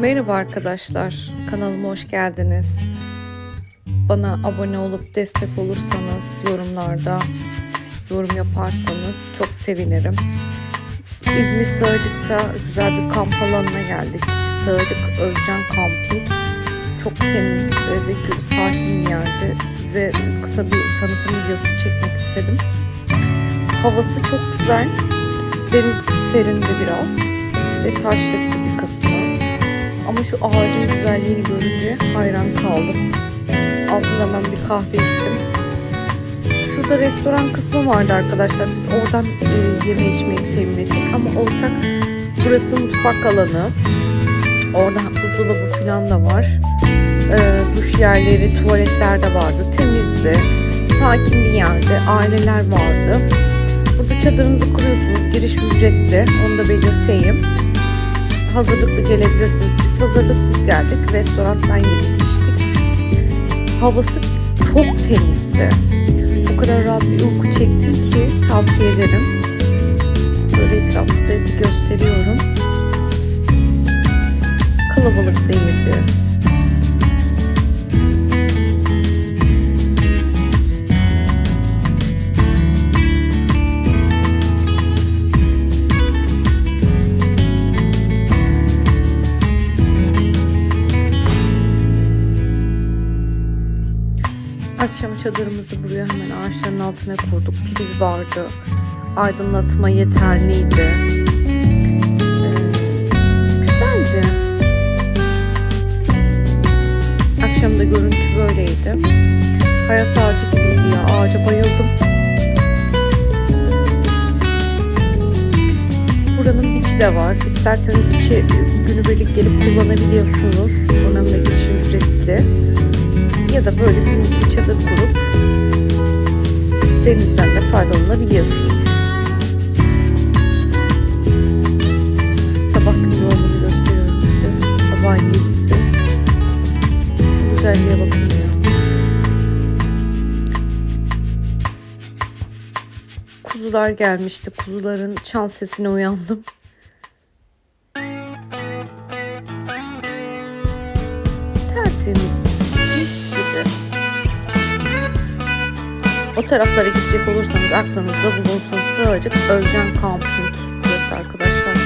Merhaba arkadaşlar, kanalıma hoş geldiniz. Bana abone olup destek olursanız, yorumlarda yorum yaparsanız çok sevinirim. İzmir Sığacık'ta güzel bir kamp alanına geldik. Sığacık Özcan Camping. Çok temiz ve sakin bir yerde. Size kısa bir tanıtım videosu çekmek istedim. Havası çok güzel. Deniz serindi biraz ve taşlıklı bir kısmı. Ama şu ağacın güzelliğini görünce hayran kaldım. Altında ben bir kahve içtim. Şurada restoran kısmı vardı arkadaşlar. Biz oradan e, yeme içmeyi temin ettik. Ama ortak burası mutfak alanı. Orada buzdolabı falan da var. E, duş yerleri, tuvaletler de vardı. Temizdi. Sakin bir yerde. Aileler vardı. Burada çadırınızı kuruyorsunuz. Giriş ücretli. Onu da belirteyim hazırlıklı gelebilirsiniz. Biz hazırlıksız geldik. Restorandan içtik. Havası çok temizdi. O kadar rahat bir uyku çektim ki tavsiye ederim. Akşam çadırımızı buraya hemen ağaçların altına kurduk. Priz vardı. Aydınlatma yeterliydi. Ee, güzeldi. Akşam da görüntü böyleydi. Hayat ağacı gibiydi ya. Ağaca bayıldım. Buranın biçi de var. İsterseniz biçi günübirlik gelip kullanabiliyorsunuz. Buranın da girişim ücretli ya da böyle bizim gibi çadır kurup denizden de faydalanabiliyorsunuz. Sabah yolunu gösteriyorum size. Sabah 7'si. Şu güzelliğe bakın. Kuzular gelmişti. Kuzuların çan sesine uyandım. Tertemiz. O taraflara gidecek olursanız aklınızda bulunsun. Sığacık Ölcan Camping burası arkadaşlar.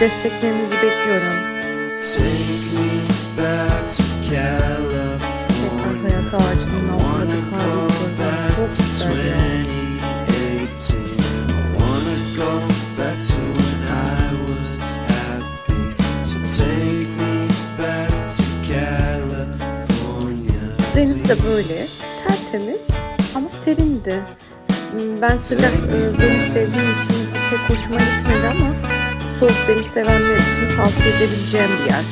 Desteklerinizi bekliyorum. Take me back Deniz de böyle tertemiz ama serindi. Hmm, Ben sıcak e, deniz sevdiğim için pek hoşuma gitmedi ama soğuk deniz sevenler için tavsiye edebileceğim bir yer.